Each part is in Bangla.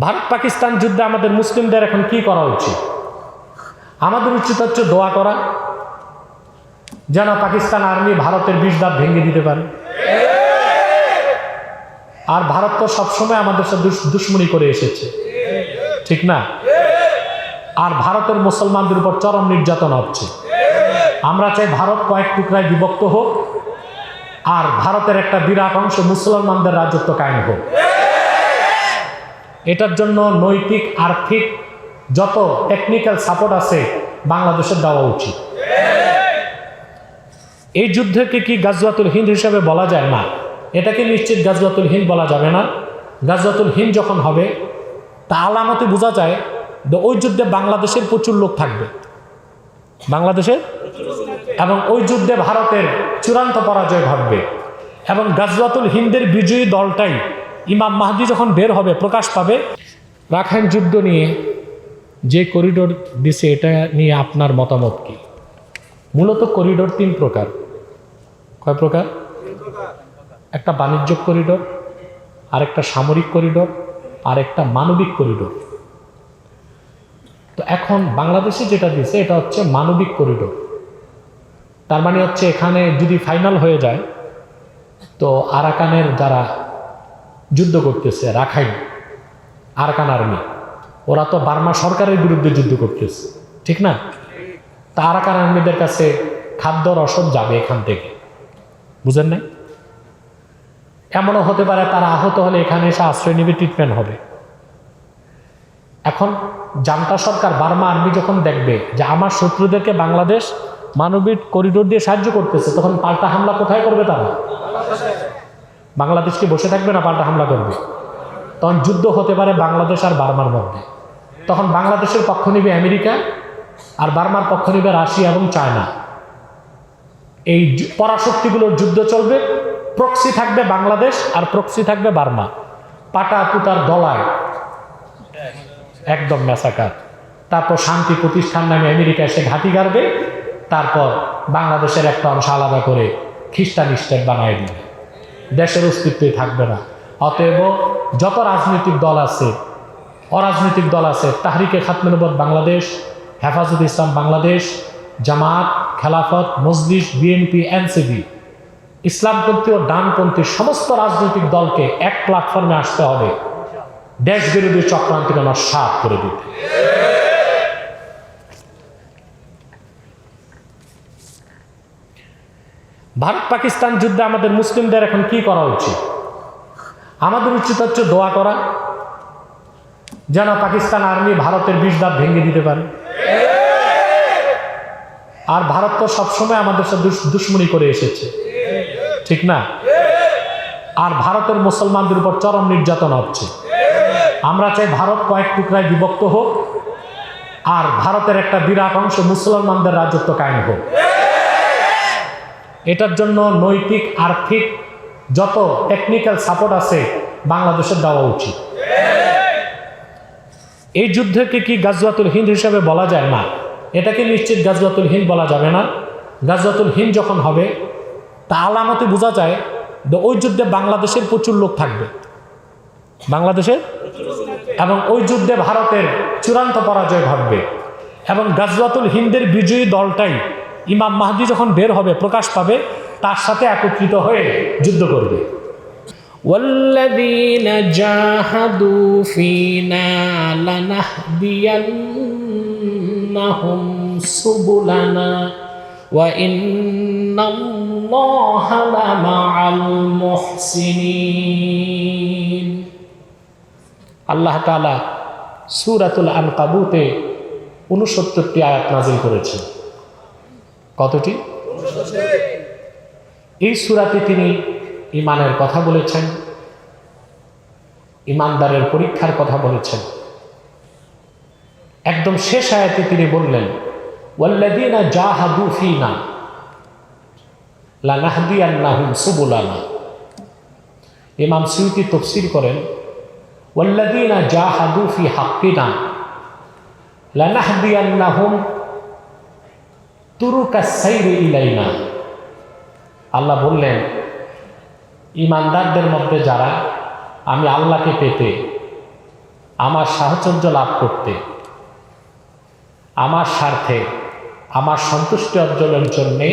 ভারত পাকিস্তান যুদ্ধে আমাদের মুসলিমদের এখন কি করা উচিত? আমাদের উচিত হচ্ছে দোয়া করা, যেন পাকিস্তান আর্মি ভারতের বিষ দাঁত ভেঙে দিতে পারে। আর ভারত তো সবসময় আমাদের সাথে দুশ- দুশ্মনী করে এসেছে। ঠিক না? আর ভারতের মুসলমানদের উপর চরম নির্যাতন হচ্ছে। আমরা চাই ভারত কয়েক টুকরায় বিভক্ত হোক, আর ভারতের একটা বিরাট অংশ মুসলমানদের রাজত্ব কায়েম হোক। এটার জন্য নৈতিক, আর্থিক যত টেকনিক্যাল সাপোর্ট আছে বাংলাদেশের দেওয়া উচিত। এই যুদ্ধকে কি গাজওয়াতুল হিন্দ হিসেবে বলা যায়? না। এটাকে নিশ্চিত গাজওয়াতুল হিন্দ বলা যাবে না। গাজওয়াতুল হিন্দ যখন হবে, তা আলামতে বোঝা যায় যে ওই যুদ্ধে বাংলাদেশের প্রচুর লোক থাকবে। বাংলাদেশের? এবং ওই যুদ্ধে ভারতের চূড়ান্ত পরাজয় ঘটবে। এবং গাজওয়াতুল হিন্দের বিজয়ী দলটাই ইমাম মাহদি যখন বের হবে, প্রকাশ পাবে, রাখাইন যুদ্ধ নিয়ে যে করিডোর দিছে, এটা নিয়ে আপনার মতামত কি? মূলত করিডোর তিন প্রকার। কয় প্রকার? একটা বাণিজ্যিক করিডোর, আরেকটা সামরিক করিডোর আর একটা মানবিক করিডোর। তো এখন বাংলাদেশে যেটা দিছে, এটা হচ্ছে মানবিক করিডোর। তার মানে হচ্ছে এখানে যদি ফাইনাল হয়ে যায়, তো আরাকানের যারা যুদ্ধ করতেছে, রাখাইন। আরকান আর্মি ওরা তো বার্মা সরকারের বিরুদ্ধে যুদ্ধ করতেছে, ঠিক না? তা আরাকান আর্মিদের কাছে খাদ্য রসদ যাবে এখান থেকে, বুঝেন নাই? এমনও হতে পারে তারা আহত হলে এখানে এসে আশ্রয় নেবে ট্রিটমেন্ট হবে। এখন জান্তা সরকার বার্মা আর্মি যখন দেখবে যে আমার শত্রুদেরকে বাংলাদেশ মানবিক করিডোর দিয়ে সাহায্য করতেছে, তখন পাল্টা হামলা কোথায় করবে তারা? বাংলাদেশ কি বসে থাকবে না, পাল্টা হামলা করবে। তখন যুদ্ধ হতে পারে বাংলাদেশ আর বার্মার মধ্যে। তখন বাংলাদেশের পক্ষ নিবে আমেরিকা আর বার্মার পক্ষ নিবে রাশিয়া এবং চায়না। এই পরাশক্তিগুলোর যুদ্ধ চলবে প্রক্সি থাকবে বাংলাদেশ আর প্রক্সি থাকবে বার্মা। পাটা পুতার দলায়। একদম মেসাকার তারপর শান্তি প্রতিষ্ঠান নামে আমেরিকা এসে ঘাঁটি গাড়বে, তারপর বাংলাদেশের একটা অংশ আলাদা করে খ্রিস্টান স্টেট বানায় দিবে। দেশের অস্তিত্বই থাকবে না। অতএব যত রাজনৈতিক দল আছে, অরাজনৈতিক দল আছে, তাহরিকে খাতমেনবদ বাংলাদেশ, হেফাজত ইসলাম বাংলাদেশ, জামাত, খেলাফত, মজলিস, বিএনপি এনসিবি ইসলামপন্থী ও ডানপন্থী সমস্ত রাজনৈতিক দলকে এক প্ল্যাটফর্মে আসতে হবে। দেশ বিরোধী চক্রান্তকে নস্বাত করে দিতে। ভারত পাকিস্তান যুদ্ধে আমাদের মুসলিমদের এখন কি করা উচিত? আমাদের উচিত হচ্ছে দোয়া করা, যেন পাকিস্তান আর্মি ভারতের বিষ দাঁত ভেঙে দিতে পারে। আর ভারত তো সবসময় আমাদের সাথে দুশ- দুশ্মনী করে এসেছে। ঠিক না? আর ভারতের মুসলমানদের উপর চরম নির্যাতন হচ্ছে। আমরা চাই ভারত কয়েক টুকরায় বিভক্ত হোক, আর ভারতের একটা বিরাট অংশ মুসলমানদের রাজত্ব কায়েম হোক। এটার জন্য নৈতিক, আর্থিক যত টেকনিক্যাল সাপোর্ট আছে বাংলাদেশের দেওয়া উচিত। এই যুদ্ধকে কি গাজওয়াতুল হিন্দ হিসেবে বলা যায়? না। এটাকে নিশ্চিত গাজওয়াতুল হিন্দ বলা যাবে না। গাজওয়াতুল হিন্দ যখন হবে, তা আলামতে বোঝা যায় যে ওই যুদ্ধে বাংলাদেশের প্রচুর লোক থাকবে। বাংলাদেশের? এবং ওই যুদ্ধে ভারতের চূড়ান্ত পরাজয় ঘটবে। এবং গাজওয়াতুল হিন্দের বিজয়ী দলটাই ইমাম মাহদি যখন বের হবে প্রকাশ পাবে তার সাথে একত্রিত হয়ে যুদ্ধ করবে والذين جاهدوا فينا لنهدينهم سبلنا وإن الله لمع المحسنين আল্লাহ তালা সুরাতুল আনকাবুতে উনসত্তরটি আয়াত নাজিল করেছেন কতটি? এই সুরাতে তিনি ইমানের কথা বলেছেন ইমানদারের পরীক্ষার কথা বলেছেন। একদম শেষ আয়াতে তিনি বললেন ওয়াল্লাদিনা যা হাদুফিনা লানাহদি আন্নাহুম সুবুলানা। ইমাম সুইতি তফসির করেন ওয়াল্লাদিনা যা হাদুফি হাক্কিনা লানাহদি আন্নাহুম ইলাইনা। আল্লাহ বললেন, ইমানদারদের মধ্যে যারা আমি আল্লাহকে পেতে, আমার সাহচর্য লাভ করতে, আমার স্বার্থে, আমার সন্তুষ্টি অর্জনের জন্যে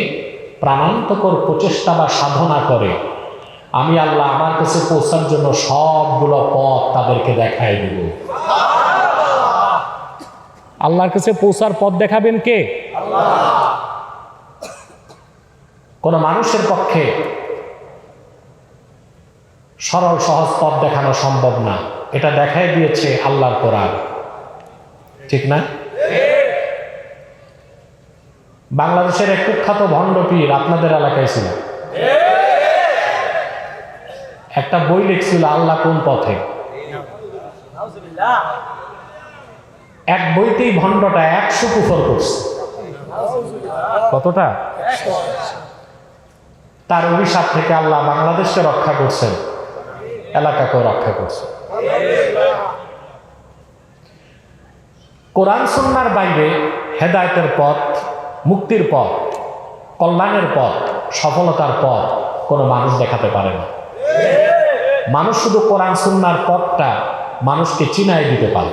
প্রাণান্তকর প্রচেষ্টা বা সাধনা করে, আমি আল্লাহ আমার কাছে পৌঁছার জন্য সবগুলো পথ তাদেরকে দেখাই দেব। আল্লাহর কাছে পৌঁছার পথ দেখাবেন কে? কোন মানুষের পক্ষে সরল সহজ পথ দেখানো সম্ভব না। এটা দেখাই দিয়েছে আল্লাহর কোরআন। ঠিক না? বাংলাদেশের এক কুখ্যাত ভণ্ড পীর আপনাদের এলাকায় ছিল। একটা বই লিখছিল আল্লাহ কোন পথে? এক বইতেই ভণ্ডটা একশো কুফর করছে। কতটা? তার অভিশাপ থেকে আল্লাহ বাংলাদেশকে রক্ষা করছেন, এলাকাকেও রক্ষা করছেন। কোরআন সুন্নার বাইরে হেদায়তের পথ, মুক্তির পথ, কল্যাণের পথ, সফলতার পথ কোনো মানুষ দেখাতে পারে না। মানুষ শুধু কোরআন সুন্নার পথটা মানুষকে চিনাই দিতে পারে।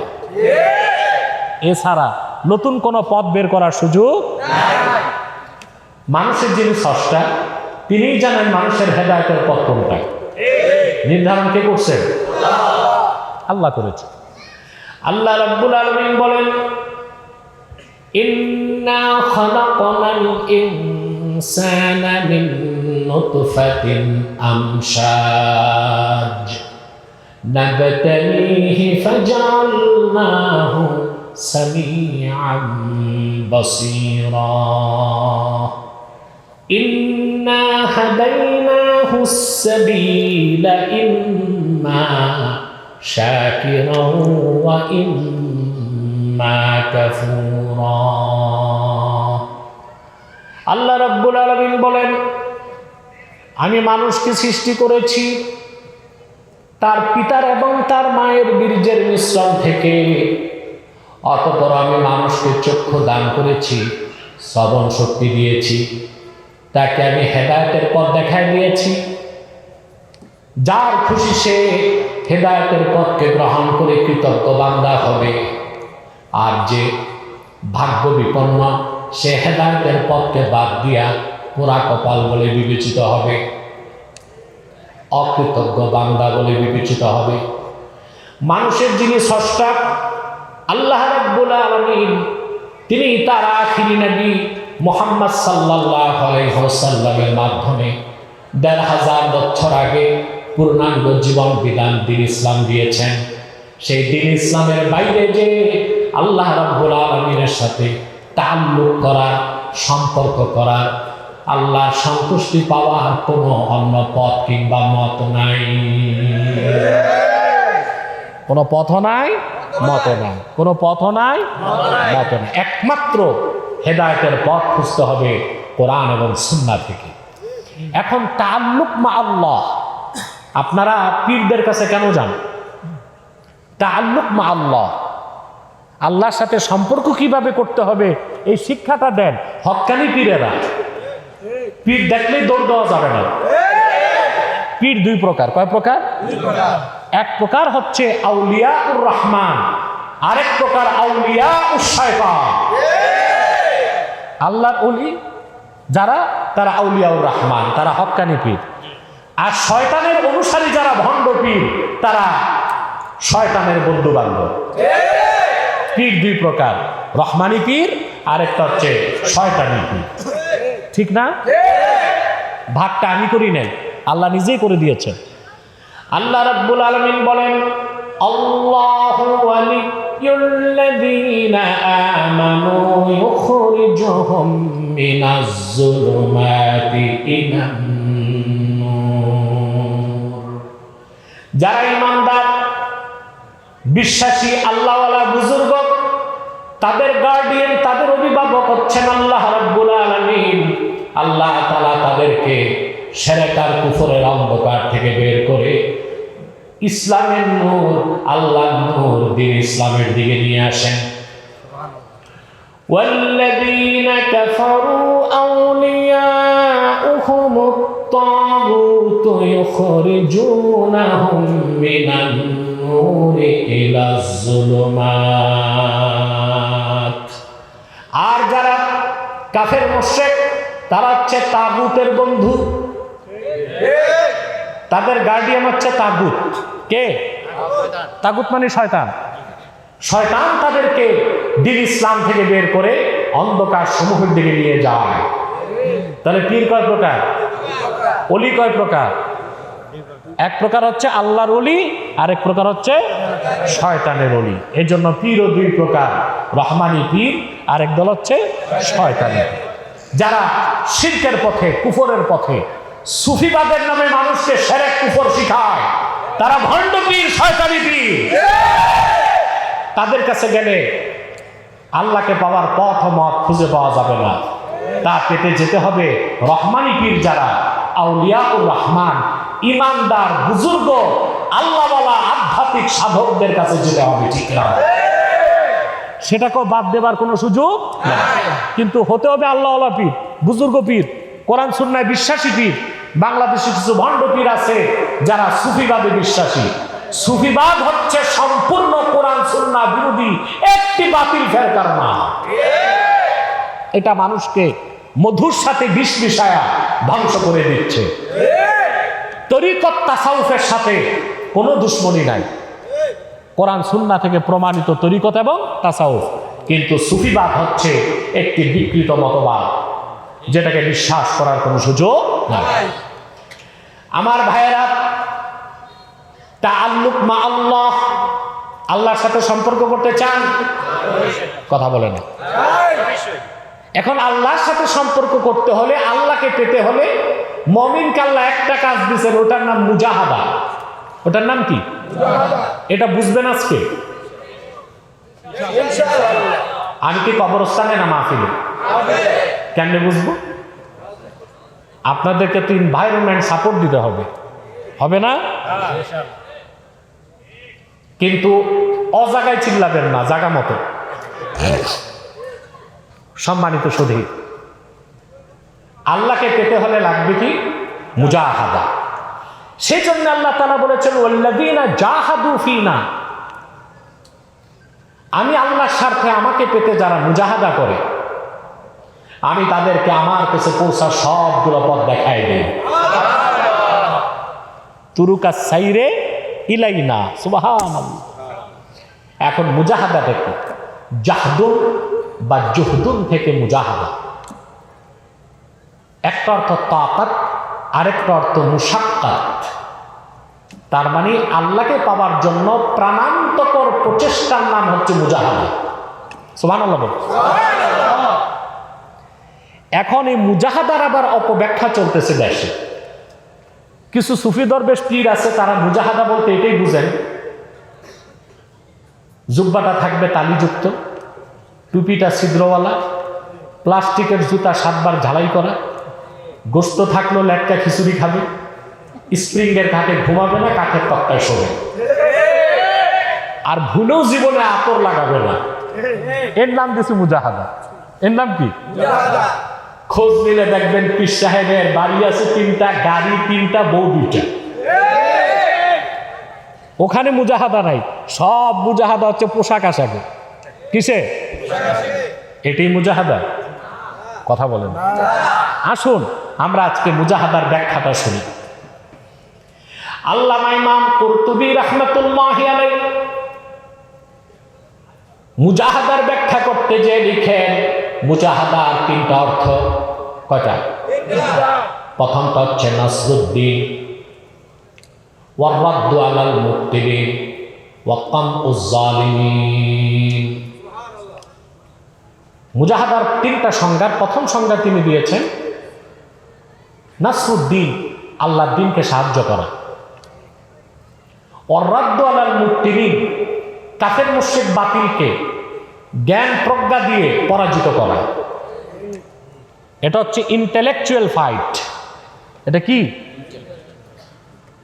এছাড়া নতুন কোনো পথ বের করার সুযোগ মানুষের যিনি সষ্টা তিনি জানেন মানুষের হেদায়তের পথ কোনটা। নির্ধারণ কে করছেন আল্লাহ করেছে। আল্লাহ রব্বুল আলমিন বলেন, ইন্না খলাকনাল ইনসানা মিন নুতফাতিন আমশাজ। নাবতালিহি ফাজআলনাহু سميعا بصيرا إنا هديناه السبيل إما شاكرا وإما كفورا আল্লাহ রাব্বুল আলামিন বলেন আমি মানুষকে সৃষ্টি করেছি তার পিতার এবং তার মায়ের বীর্যের মিশ্রণ থেকে অতপর আমি মানুষকে চক্ষু দান করেছি, শ্রবণ শক্তি দিয়েছি, তাকে আমি হেদায়তের পথ দেখাই দিয়েছি। যার খুশি সে হেদায়তের পথকে গ্রহণ করে কৃতজ্ঞ বান্দা হবে। আর যে ভাগ্য বিপন্ন, সে হেদায়তের পথকে বাদ দিয়া পোড়া কপাল বলে বিবেচিত হবে। অকৃতজ্ঞ বান্দা বলে বিবেচিত হবে। মানুষের যিনি স্রষ্টা আল্লাহ রাব্বুল আলামিন, তিনি তার আখিরি নবী মোহাম্মদ ওয়াসাল্লামের মাধ্যমে দেড় হাজার বছর আগে পূর্ণাঙ্গ জীবন বিধান দিন ইসলাম দিয়েছেন। সেই দিন ইসলামের বাইরে যে আল্লাহ রাব্বুল আলমিনের সাথে তাল্লুক করার, সম্পর্ক করার আল্লাহর সন্তুষ্টি পাওয়ার কোনো অন্য পথ কিংবা মত নাই। কোনো পথ নাই মত নাই। কোনো পথ নাই, মত নাই। একমাত্র হেদায়তের পথ খুঁজতে হবে কোরআন এবং সুন্না থেকে। এখন তাল্লুক মা আল্লাহ, আপনারা পীরদের কাছে কেন যান? তাল্লুক মা আল্লাহ, আল্লাহর সাথে সম্পর্ক কীভাবে করতে হবে? এই শিক্ষাটা দেন হকানি পীরেরা। পীর দেখলেই দৌড় দেওয়া যাবে না। পীর দুই প্রকার। কয় প্রকার। এক প্রকার হচ্ছে আউলিয়া উর রহমান, আরেক প্রকার আউলিয়া উসাইফান আল্লাহর অলি যারা, তারা আউলিয়াউর রহমান, তারা হক্কানি পীর। আর শয়তানের অনুসারী যারা ভণ্ড পীর, তারা শয়তানের বন্ধু বান্ধব পীর দুই প্রকার, রহমানি পীর, আরেকটা হচ্ছে শয়তানি পীর। ঠিক না? ভাগটা আমি করি নাই, আল্লাহ নিজেই করে দিয়েছেন। আল্লাহ রাব্বুল আলামিন বলেন, আল্লাহু আমানু ইউখরিজুহুম মিনাজ যুলুমাতি ইলান নূর। যারা ঈমানদার, বিশ্বাসী, আল্লাহওয়ালা বুজুর্গ, তাদের গার্ডিয়ান তাদের অভিভাবক হচ্ছেন আল্লাহ রাব্বুল আলামিন। আল্লাহ তাআলা তাদেরকে সেরেকার কুফরের অন্ধকার থেকে বের করে ইসলামের নূর আল্লাহর নূর দিন ইসলামের দিকে নিয়ে আসেন والذين كفروا أولياؤهم الطاغوت يخرجونهم من النور النور إلى الظلمات আর যারা কাফের মোশেক তারা হচ্ছে তাগুতের বন্ধু তাদের গার্ডিয়ান হচ্ছে তাগুত। কে? তাগুত মানে শয়তান। শয়তান তাদেরকে দিন ইসলাম থেকে বের করে অন্ধকার সমূহের দিকে নিয়ে যায়। তাহলে পীর কয় প্রকার? অলি কয় প্রকার? এক প্রকার হচ্ছে আল্লাহর অলি, আরেক প্রকার হচ্ছে শয়তানের অলি। এর জন্য পীরও দুই প্রকার, রহমানি পীর, আরেক দল হচ্ছে শয়তানি যারা শিল্পের পথে, কুফরের পথে সুফিবাদের নামে মানুষকে সেরেক কুফর শিখায়। তারা ভণ্ড পীর, শয়তানি পীর। তাদের কাছে গেলে আল্লাহকে পাওয়ার পথ মত খুঁজে পাওয়া যাবে না। তা পেতে যেতে হবে রহমানি পীর যারা, আউলিয়াউর রহমান, ইমানদার, বুজুর্গ, আল্লাহওয়ালা, আধ্যাত্মিক সাধকদের কাছে যেতে হবে, ঠিক না? সেটাকেও বাদ দেবার কোনো সুযোগ। কিন্তু হতে হবে আল্লাহওয়ালা পীর, বুজুর্গ পীর, কোরআন, সুন্নায় বিশ্বাসী পীর। বাংলাদেশে কিছু ভণ্ড পীর আছে যারা সুফিবাদে বিশ্বাসী। সুফিবাদ হচ্ছে সম্পূর্ণ কোরআন সুন্না বিরোধী, একটি বাতিল ফেরকার না এটা মানুষকে মধুর সাথে বিষ মিশায়া ধ্বংস করে দিচ্ছে। তরিকত তাসাউফের সাথে কোনো দুশ্মনী নাই। কোরআন সুন্না থেকে প্রমাণিত তরিকত এবং তাসাউফ। কিন্তু সুফিবাদ হচ্ছে একটি বিকৃত মতবাদ। যেটাকে বিশ্বাস করার কোনো সুযোগ নাই। আমার ভাইয়েরা তা আল্লুক মা আল্লাহ আল্লাহর সাথে সম্পর্ক করতে চান? কথা বলে না। এখন আল্লাহর সাথে সম্পর্ক করতে হলে আল্লাহকে পেতে হলে মমিন কাল্লা একটা কাজ দিচ্ছেন ওটার নাম মুজাহাদা। ওটার নাম কি? এটা বুঝবেন আজকে? আমি কি কবরস্থানে না মাহফিলে। কেমনে বুঝব? আপনাদেরকে তো এনভায়রনমেন্ট সাপোর্ট দিতে হবে। হবে না? কিন্তু অজাগায় চিল্লাবেন না, জাগা মতো। সম্মানিত সুধী, আল্লাহকে পেতে হলে লাগবে কি? মুজাহাদা। সেই জন্য আল্লাহ তারা বলেছেন ওল্লাদিনা জাহাদু ফিনা। আমি আল্লাহর স্বার্থে আমাকে পেতে যারা মুজাহাদা করে আমি তাদেরকে আমার কাছে পৌঁছার সবগুলো পথ দেখাই দিই তুরুকা সাইরে ইলাইনা সুবাহান এখন মুজাহাদা থেকে জাহদুন বা জুহদুন থেকে মুজাহাদা। একটা অর্থ তাকাত, আরেকটা অর্থ মুসাক্কাত তার মানে আল্লাহকে পাওয়ার জন্য প্রাণান্তকর প্রচেষ্টার নাম হচ্ছে মুজাহাদা। সোমান এখন এই মুজাহাদার আবার অপব্যাখ্যা চলতেছে দেশে। কিছু সুফি দরবেশ পীর আছে, তারা মুজাহাদা বলতে এটাই বুঝেন। জুব্বাটা থাকবে তালিযুক্ত, টুপিটা ছিদ্রওয়ালা, প্লাস্টিকের জুতা সাতবার ঝালাই করা, গোস্ত থাকলেও ল্যাটকা খিচুড়ি খাবে, স্প্রিংয়ের ঘাটে ঘুমাবে না, কাঠের তক্তায় শোবে। আর ভুলেও জীবনে আতর লাগাবে না। এর নাম দিছে মুজাহাদা। এর নাম কি? খোঁজ নিলে দেখবেন পীর সাহেবের বাড়ি আছে তিনটা, গাড়ি তিনটা, বউ দুইটা। ওখানে মুজাহাদা নাই, সব মুজাহাদা হচ্ছে পোশাক আশাকে। কিসে? এটাই মুজাহাদা। কথা বলেন। আসুন, আমরা আজকে মুজাহাদার ব্যাখ্যাটা শুনি। আল্লামা ইমাম কুরতুবী রহমতুল্লাহ মুজাহাদার ব্যাখ্যা করতে যে লিখেন মুজাহাদার তিনটা অর্থ কয়টা? প্রথমটা হচ্ছে নাসরুদ্দিন, ওয়ার্রাদ্দু আলাল মুক্তিবিন ওয়াকাম উজ্জালিমিন মুজাহাদার তিনটা সংজ্ঞার প্রথম সংজ্ঞা তিনি দিয়েছেন, নাসরুদ্দিন আল্লাহর দিনকে সাহায্য করা। অর্রাদ্দ আলাল মুক্তিবিন কাফের মুর্শিদ বাতিলকে জ্ঞান প্রজ্ঞা দিয়ে পরাজিত করা। এটা হচ্ছে ইন্টেলেকচুয়াল ফাইট এটা কি?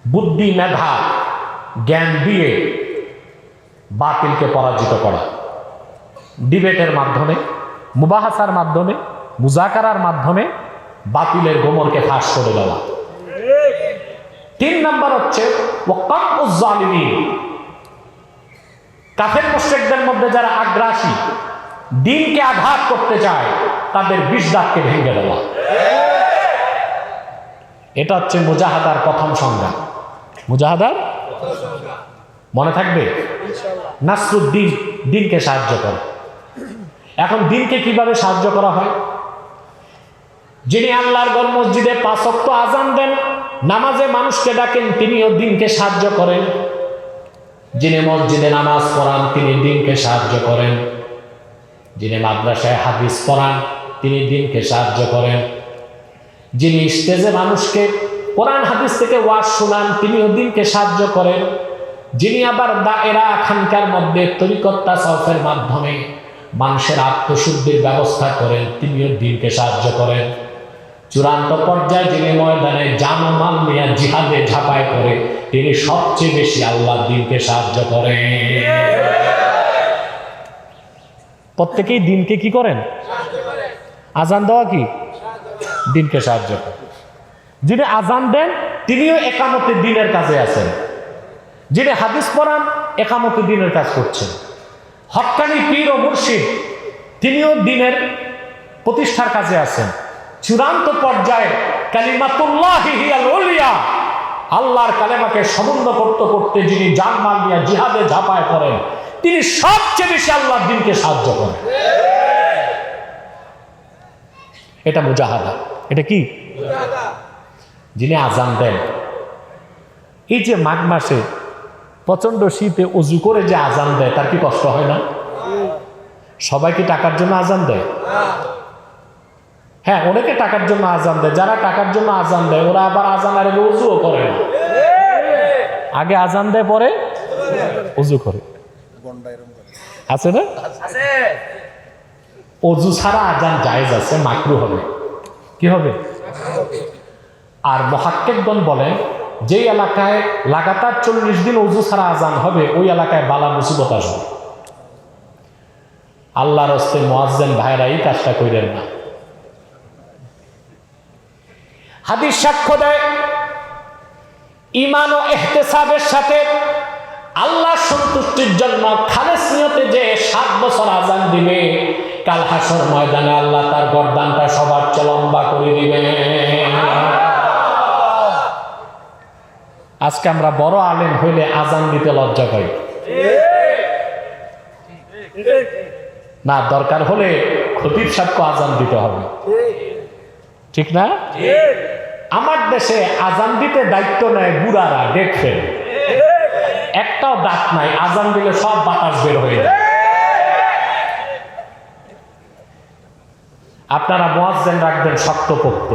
বুদ্ধি, মেধা, জ্ঞান দিয়ে বাতিলকে পরাজিত করা। ডিবেটের মাধ্যমে, মুবাহাসার মাধ্যমে, মুজাকারার মাধ্যমে বাতিলের গোমরকে ফাঁস করে দেওয়া। তিন নম্বর হচ্ছে কাফের মোশেকদের মধ্যে যারা আগ্রাসী, দিনকে আঘাত করতে চায়, তাদের বিষ ভেঙে দেওয়া। এটা হচ্ছে মুজাহাদার প্রথম সংজ্ঞা মুজাহাদার? মনে থাকবে? নাসরুদ্দিন দিনকে সাহায্য করে। এখন দিনকে কীভাবে সাহায্য করা হয়? যিনি আল্লাহর গর মসজিদে পাঁচক্ত আজান দেন, নামাজে মানুষকে ডাকেন, তিনিও দিনকে সাহায্য করেন। যিনি মসজিদে নামাজ পড়ান, তিনি দিনকে সাহায্য করেন। যিনি মাদ্রাসায় হাদিস পড়ান, তিনি দিনকে সাহায্য করেন। যিনি স্টেজে মানুষকে কোরআন, হাদিস থেকে ওয়াজ শোনান, তিনিও দিনকে সাহায্য করেন। যিনি আবার দায়েরা খানকার মধ্যে তরিকত্তা সফের মাধ্যমে মানুষের আত্মশুদ্ধির ব্যবস্থা করেন, তিনিও দিনকে সাহায্য করেন। চূড়ান্ত পর্যায়ে যিনি ময়দানে জানমাল নিয়ে জিহাদে ঝাঁপায় করে তিনি সবচেয়ে বেশি আল্লাহ দিনকে সাহায্য করেন। প্রত্যেকেই দিনকে কি করেন? আজান দেওয়া কি? দিনকে সাহায্য করে যিনি আজান দেন, তিনিও একামতে দিনের কাজে আছেন। যিনি হাদিস পড়ান, একামতে দিনের কাজ করছেন। হক্কানি পীর ও মুর্শিদ, তিনিও দিনের প্রতিষ্ঠার কাজে আছেন। চূড়ান্ত পর্যায়ে কালিমাতুল্লাহি হিয়াল আল্লাহর কালেমাকে সমুন্দ করতে করতে যিনি জানমাল নিয়ে জিহাদে ঝাঁপায় পড়েন তিনি সবচেয়ে বেশি আল্লাহর দিনকে সাহায্য করেন। এটা মুজাহাদা। এটা কি? যিনি আজান দেন। এই যে মাঘ মাসে প্রচণ্ড শীতে অজু করে যে আজান দেয় তার কি কষ্ট হয় না? সবাই কি টাকার জন্য আজান দেয়? হ্যাঁ অনেকে টাকার জন্য আজান দেয়। যারা টাকার জন্য আজান দেয় ওরা আবার আজান আর উজুও করে না। আগে আজান দেয় পরে উজু করে। আছে না? অজু ছাড়া আজান জায়েজ আছে মাকরু হবে। কি হবে? আর মহাক্কেকগণ বলেন যেই এলাকায় লাগাতার চল্লিশ দিন অজু ছাড়া আজান হবে ওই এলাকায় বালা মুসিবত আসবে। আল্লাহর হস্তে মোয়াজ্জেন ভাইরা এই কাজটা কইরেন না। হাদিস সাক্ষ্য দেয় ইমান ও এহতেসাবের সাথে আল্লাহ সন্তুষ্টির জন্য খালেস নিয়তে যে সাত বছর আজান দিবে, কাল হাসর ময়দানে আল্লাহ তার গরদানটা সবার চেয়ে লম্বা করে দিবে। আজকে আমরা বড় আলেম হইলে আজান দিতে লজ্জা পাই। না, দরকার হলে খতিব সাক্ষ্য আজান দিতে হবে। ঠিক না? আমার দেশে আজান দিতে দায়িত্ব নেয় বুড়ারা দেখবেন একটাও দাঁত নাই, আজান দিলে সব বাতাস বের হয়ে যায়। আপনারা মোয়াজ্জেন রাখবেন শক্তপোক্ত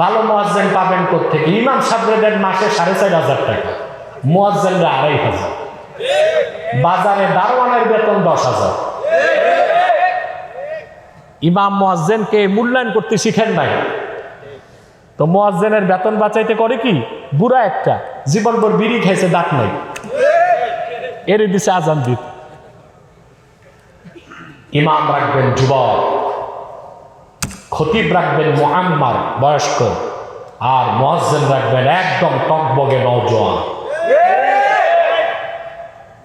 ভালো মোয়াজ্জেন পাবেন থেকে ইমাম সাহেবদের মাসে সাড়ে চার হাজার টাকা। মোয়াজ্জেনরা আড়াই হাজার। বাজারে দারোয়ানের বেতন দশ হাজার। ইমাম মোয়াজ্জেনকে মূল্যায়ন করতে শিখেন নাই। তো মোয়াজ্জেনের বেতন বাঁচাইতে করে কি? বুড়া একটা। জীবনভর বিড়ি খাইছে, দাঁত নাই। এর দিছে আজান দিত। ইমাম রাখবেন যুবক, খতিব রাখবেন মোহাম্মার বয়স্ক, আর মোয়াজ্জেন রাখবেন একদম টকবগে নৌজোয়ান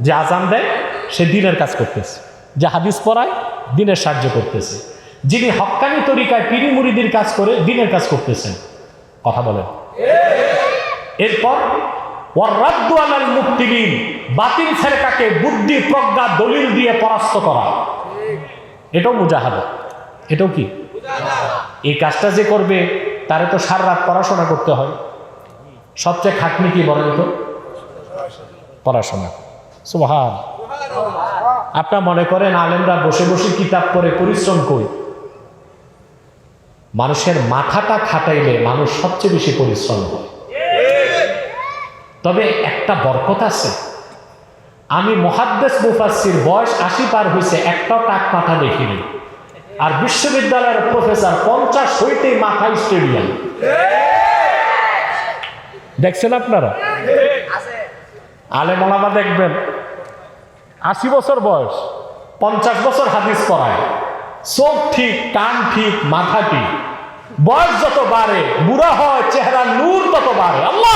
যে আজান দেয়, সে দিনের কাজ করতেছে। যে হাদিস পড়ায়, দিনের সাহায্য করতেছে। যিনি হক্কানি তরিকায় পিড়ি মুড়িদির কাজ করে, দিনের কাজ করতেছেন। কথা বলেন। এরপর, ওয়ার্রাদ্দু আলাল মুক্তিবিন বাতিল ফেরকাকে বুদ্ধি, প্রজ্ঞা, দলিল দিয়ে পরাস্ত করা। এটাও মুজাহাদা। এটাও কি? এই কাজটা যে করবে, তারে তো সার রাত পড়াশোনা করতে হয়। সবচেয়ে খাটনি কি বলেন তো? পড়াশোনা। সুবহান। আপনার মনে করেন আলেমরা বসে বসে কিতাব করে পরিশ্রম করি। মানুষের মাথাটা খাটাইলে মানুষ সবচেয়ে বেশি পরিশ্রম হয় তবে একটা বরকত আছে। আমি মহাদ্দেশ মুফাসির বয়স আশি পার হয়েছে একটাও টাক মাথা দেখিনি। আর বিশ্ববিদ্যালয়ের প্রফেসর পঞ্চাশ হইতেই মাথায় স্টেডিয়াম। দেখছেন আপনারা? আলে মোলামা দেখবেন। আশি বছর বয়স, পঞ্চাশ বছর হাদিস পড়ায়। চোখ ঠিক, কান ঠিক, মাথা ঠিক। বয়স যত বাড়ে, বুড়া হয়, চেহারা নূর তত বাড়ে। আল্লাহ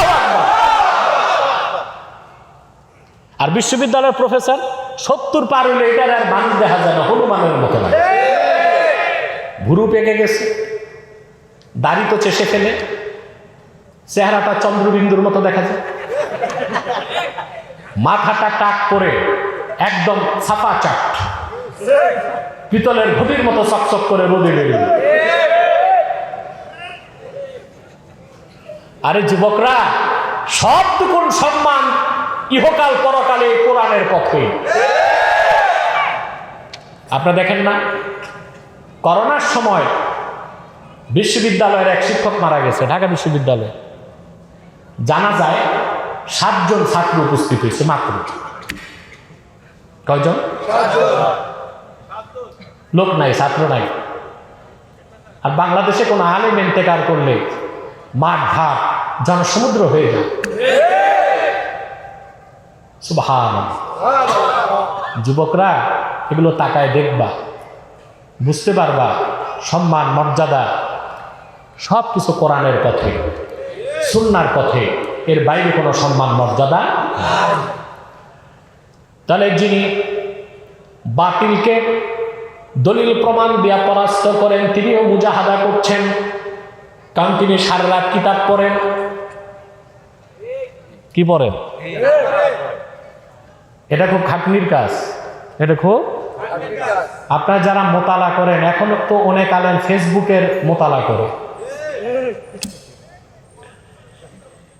আর বিশ্ববিদ্যালয়ের প্রফেসর, সত্তর পার হলে এটার আর মানুষ দেখা যায় না, হনুমানের মতো লাগে। ভুরু পেকে গেছে, দাড়ি তো চেষে ফেলে, চেহারাটা চন্দ্রবিন্দুর মতো দেখা যায়। মাথাটা টাক করে, একদম ছাপা চাট পিতলের ঘটির মতো চকচক করে রোদে বেরিয়ে আরে যুবকরা সবটুকুন সম্মান ইহকাল পরকালে কোরআনের পক্ষে। আপনারা দেখেন না, করোনার সময় বিশ্ববিদ্যালয়ের এক শিক্ষক মারা গেছে, ঢাকা বিশ্ববিদ্যালয়ে। জানা যায়, সাতজন ছাত্র উপস্থিত হয়েছে মাত্র। কয়জন? লোক নাই, ছাত্র নাই। আর বাংলাদেশে কোনো আলেম ইন্তেকার করলে মাঠ ঘাট জনসমুদ্র হয়ে যায়। যুবকরা এগুলো তাকায় দেখবা, বুঝতে পারবা, সম্মান, মর্যাদা সব কিছু কোরআনের পথে, সুন্নার পথে, এর বাইরে কোনো সম্মান, মর্যাদা তাহলে যিনি বাতিলকে দলিল প্রমাণ দিয়া পরাস্ত করেন, তিনিও মুজাহাদা করছেন। কারণ তিনি সারা রাত কিতাব পড়েন। কি পড়েন? এটা খুব খাটনির কাজ। এটা খুব? আপনারা যারা মোতালা করেন, এখন তো অনেক আলেন ফেসবুকের মোতালা করে।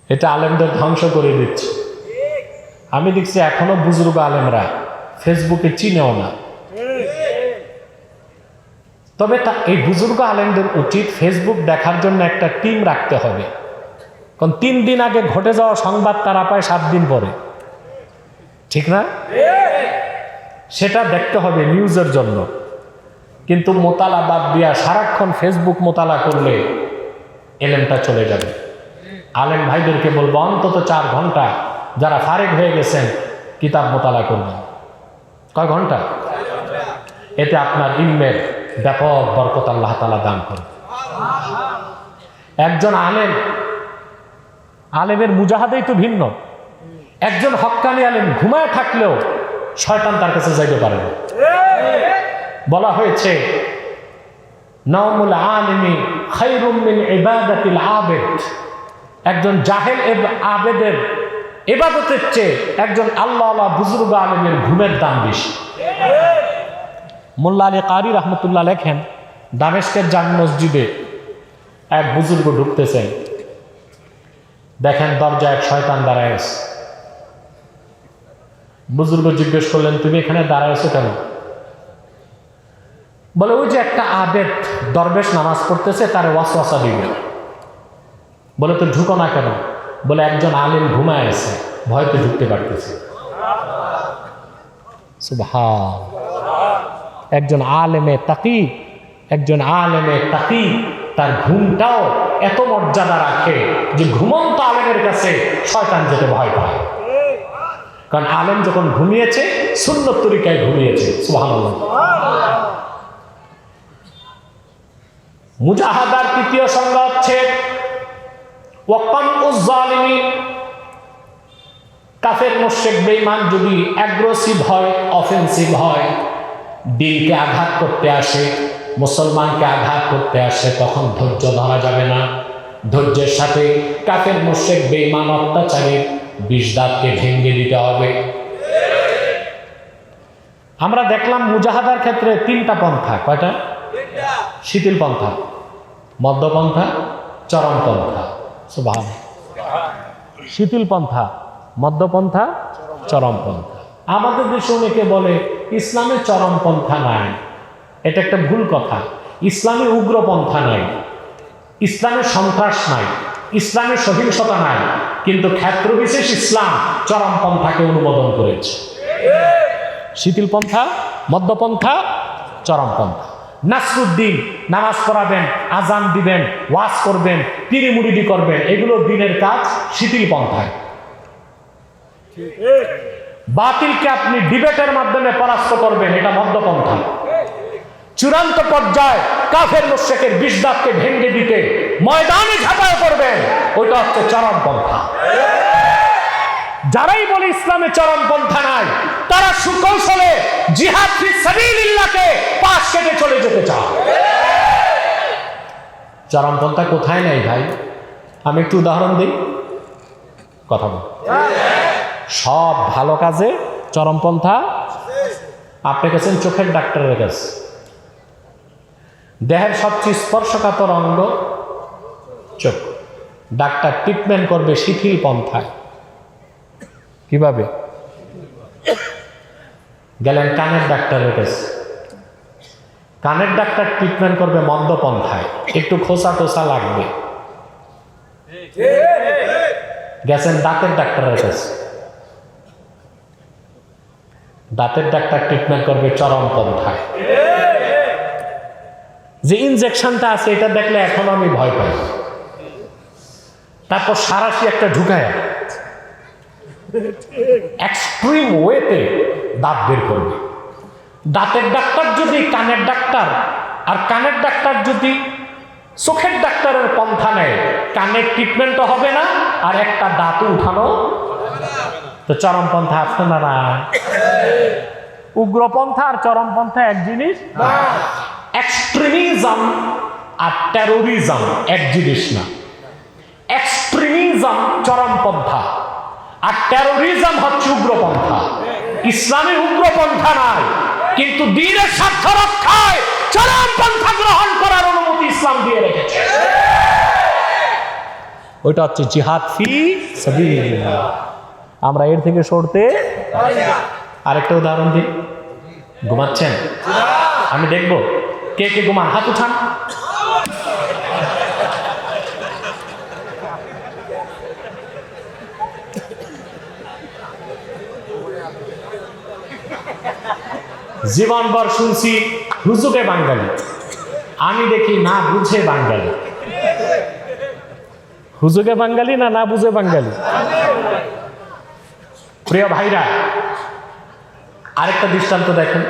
এটা আলেমদের ধ্বংস করে দিচ্ছে। আমি দেখছি এখনও বুজুর্গ আলেমরা ফেসবুকে চিনেও না। তবে তা এই বুজুর্গ আলেমদের উচিত ফেসবুক দেখার জন্য একটা টিম রাখতে হবে। কারণ তিন দিন আগে ঘটে যাওয়া সংবাদ তারা পায় সাত দিন পরে। ঠিক না? সেটা দেখতে হবে নিউজের জন্য। কিন্তু মোতালা বাদ দিয়া সারাক্ষণ ফেসবুক মোতালা করলে এলেমটা চলে যাবে। আলেম ভাইদেরকে বলব, অন্তত চার ঘণ্টা যারা ফারেক হয়ে গেছেন কিতাব মোতালা করবেন। কয় ঘণ্টা? এতে আপনার ইলমের ব্যাপক বরকত আল্লাহ তালা দান করবে একজন আলেম, আলেমের মুজাহাদেই তো ভিন্ন। একজন হক্কানি আলেম ঘুমায় থাকলেও শয়তান তার কাছে যাইতে পারে না। বলা হয়েছে, নওমুল আলিমি খাইরুম মিন ইবাদাতিল আবেদ। একজন জাহেল আবেদের এবাদতের চেয়ে একজন আল্লাহ বুজুর্গ আলেমের ঘুমের দাম বেশি। মোল্লা আলী কারি রহমতুল্লাহ লেখেন, দামেস্কের জাম মসজিদে এক বুজুর্গ ঢুকতেছেন দেখেন দরজা এক শয়তান দাঁড়ায় বুজুর্গ জিজ্ঞেস করলেন, তুমি এখানে দাঁড়ায়ছো কেন? বলে, ওই যে একটা আবেদ দরবেশ নামাজ পড়তেছে, তার ওয়াসওয়াসা দিবে। বলে তো ঢুকো না কেন? বলে, একজন আলেম ঘুমায় আছে, ভয়তে ঢুকতে পারতেছে। একজন আলেমে তাকি, একজন আলেমে তাকি, তার ঘুমটাও এত মর্যাদা রাখে যে ঘুমন্ত আলেমের কাছে শয়তান যেতে ভয় পায়। কারণ আলেম যখন ঘুমিয়েছে, সুন্নত তরিকায় ঘুমিয়েছে মুজাহাদার তৃতীয় সংজ্ঞা হচ্ছে কাফের মোশেক বেঈমান যদি অ্যাগ্রেসিভ হয় অফেন্সিভ হয় দিনকে আঘাত করতে আসে, মুসলমানকে আঘাত করতে আসে, তখন ধৈর্য ধরা যাবে না। ধৈর্যের সাথে কাফের মোশেক বেঈমান অত্যাচারের বিষ দাঁতকে ভেঙে দিতে হবে। আমরা দেখলাম মুজাহাদার ক্ষেত্রে তিনটা পন্থা, কয়টা? শিথিল পন্থা মধ্যপন্থা চরমপন্থা সুভান শিথিল পন্থা মধ্যপন্থা চরমপন্থা আমাদের দেশে অনেকে বলে ইসলামে চরমপন্থা নাই। এটা একটা ভুল কথা। ইসলামে উগ্রপন্থা নাই। ইসলামে সন্ত্রাস নাই। ইসলামে সহিংসতা নাই। কিন্তু ক্ষেত্রবিশেষ ইসলাম চরমপন্থাকে অনুমোদন করেছে। শিথিল পন্থা মধ্যপন্থা, চরমপন্থা। নাসরুদ্দিন নামাজ পড়াবেন আজান দিবেন, ওয়াজ করবেন পিরিমুড়িদি করবেন, এগুলো দিনের কাজ শিথিল পন্থায় বাতিলকে আপনি ডিবেটের মাধ্যমে পরাস্ত করবেন, এটা মধ্যপন্থা চূড়ান্ত পর্যায়ে কাফের মোশেকের বিষদাতকে ভেঙে দিতে ময়দানে ঝাঁপায় করবেন ওইটা হচ্ছে চরমপন্থা। যারাই বলে ইসলামে চরমপন্থা নাই, তারা সুকৌশলে জিহাদ পাশ কেটে চলে যেতে চায়। চরমপন্থা কোথায় নাই ভাই? আমি একটু উদাহরণ দিই। কথা বল। সব ভালো কাজে চরমপন্থা আপনি গেছেন চোখের ডাক্তারের কাছে। দেহের সবচেয়ে স্পর্শকাতর অঙ্গ চোখ। ডাক্তার ট্রিটমেন্ট করবে শিথিল পন্থায়। কীভাবে? গেলেন কানের ডাক্তারের কাছে। কানের ডাক্তার ট্রিটমেন্ট করবে মন্দ পন্থায়। একটু খোসা টোসা লাগবে। গেছেন দাঁতের ডাক্তারের কাছে। দাঁতের ডাক্তার ট্রিটমেন্ট করবে চরম পন্থায়। যে ইনজেকশনটা আছে, এটা দেখলে এখন আমি ভয় পাই। তারপর সারাশি একটা ঢুকায়। এক্সট্রিম ওয়েতে দাঁত বের করবে। দাঁতের ডাক্তার যদি, কানের ডাক্তার, আর কানের ডাক্তার যদি চোখের ডাক্তারের পন্থা নেয়, কানের ট্রিটমেন্টও হবে না, আর একটা দাঁত উঠানো তো চরমপন্থা আছে না না? উগ্রপন্থা আর চরমপন্থা এক জিনিস? এক্সট্রিমিজম আর টেরোরিজম এক জিনিস না। এক্সট্রিমিজম চরমপন্থা আর টেরোরিজম হচ্ছে উগ্রপন্থা। ইসলামী উগ্রপন্থা নাই কিন্তু দিনের স্বার্থ রক্ষায় চরমপন্থা গ্রহণ করার অনুমতি ইসলাম দিয়ে রেখেছে। ওইটা হচ্ছে জিহাদ ফি সাবিলিল্লাহ। আমরা এর থেকে সরতে আরেকটা উদাহরণ দিই। ঘুমাচ্ছেন? আমি দেখব। কে কে ঘুমান? হাত উঠান। জীবনভর শুনছি হুজুকে বাঙালি। আমি দেখি না বুঝে বাঙালি। হুজুকে বাঙালি না না বুঝে বাঙালি? প্রিয় ভাইরা আরেকটা দৃষ্টান্ত দেখেন।